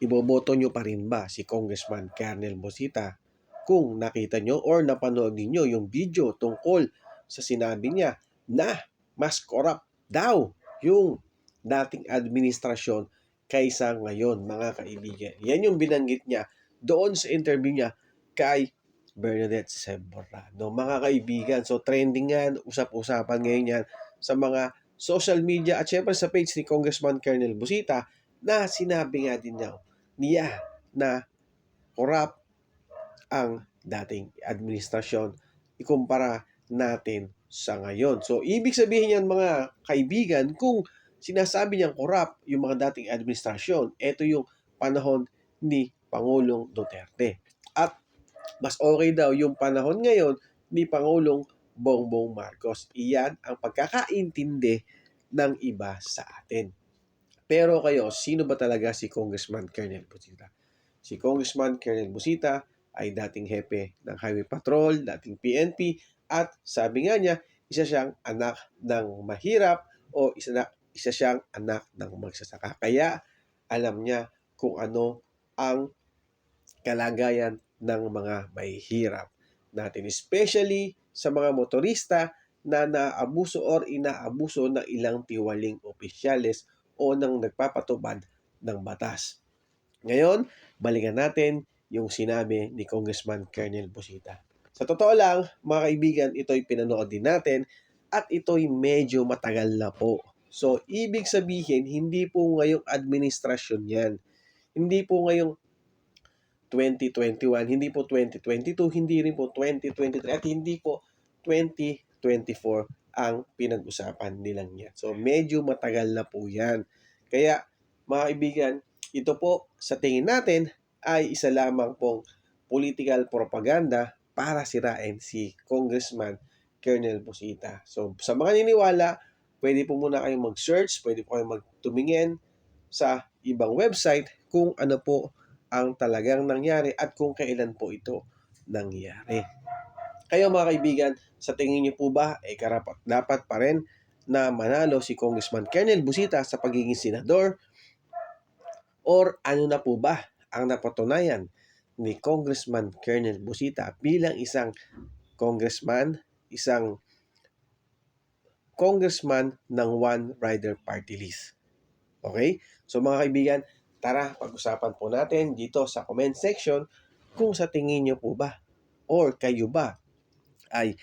iboboto nyo pa rin ba si Congressman Kernel Bosita kung nakita nyo or napanood ninyo yung video tungkol sa sinabi niya na mas corrupt daw yung dating administrasyon kaysa ngayon, mga kaibigan. Yan yung binanggit niya doon sa interview niya kay Bernadette Seborrano. Mga kaibigan, so trending yan, usap-usapan ngayon yan sa mga social media at syempre sa page ni Congressman Kernel Busita na sinabi nga din niya, niya na corrupt ang dating administrasyon ikumpara natin sa ngayon. So, ibig sabihin yan mga kaibigan, kung sinasabi niyang corrupt yung mga dating administrasyon, ito yung panahon ni Pangulong Duterte. At mas okay daw yung panahon ngayon ni Pangulong Bongbong Marcos. Iyan ang pagkakaintindi ng iba sa atin. Pero kayo, sino ba talaga si Congressman Kernel Busita? Si Congressman Kernel Busita ay dating hepe ng Highway Patrol, dating PNP, at sabi nga niya, isa siyang anak ng mahirap o isa, na, isa siyang anak ng magsasaka. Kaya alam niya kung ano ang kalagayan ng mga mahihirap natin. Especially sa mga motorista na naabuso or inaabuso ng ilang tiwaling opisyales o ng nagpapatubad ng batas. Ngayon, balikan natin yung sinabi ni Congressman Kernel Busita. Sa totoo lang, mga kaibigan, ito'y pinanood din natin at ito'y medyo matagal na po. So, ibig sabihin, hindi po ngayong administrasyon yan. Hindi po ngayong 2021, hindi po 2022, hindi rin po 2023, at hindi po 2024 ang pinag-usapan nilang yan. So, medyo matagal na po yan. Kaya, mga kaibigan, ito po sa tingin natin ay isa lamang pong political propaganda para sirain si Congressman Colonel Busita. So, sa mga niniwala, pwede po muna kayong mag-search, pwede po kayong magtumingin sa ibang website kung ano po ang talagang nangyari at kung kailan po ito nangyari. Kayo mga kaibigan, sa tingin niyo po ba, eh karapat dapat pa rin na manalo si Congressman Colonel Busita sa pagiging senador? Or ano na po ba ang napatunayan ni Congressman Colonel Busita bilang isang congressman, isang congressman ng One Rider Party List. Okay? So mga kaibigan, tara pag-usapan po natin dito sa comment section kung sa tingin nyo po ba or kayo ba ay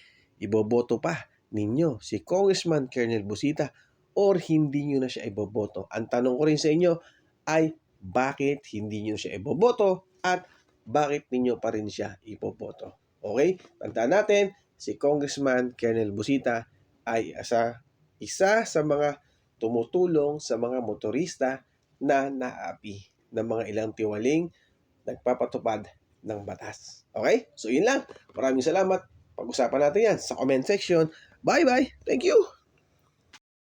iboboto pa ninyo si Congressman Colonel Busita or hindi nyo na siya iboboto. Ang tanong ko rin sa inyo ay bakit hindi nyo siya iboboto at bakit ninyo pa rin siya iboboto. Okay? Tandaan natin, si Congressman Colonel Busita ay isa, isa sa mga tumutulong sa mga motorista na naapi ng mga ilang tiwaling nagpapatupad ng batas. Okay? So yun lang. Maraming salamat. Pag-usapan natin yan sa comment section. Bye-bye. Thank you.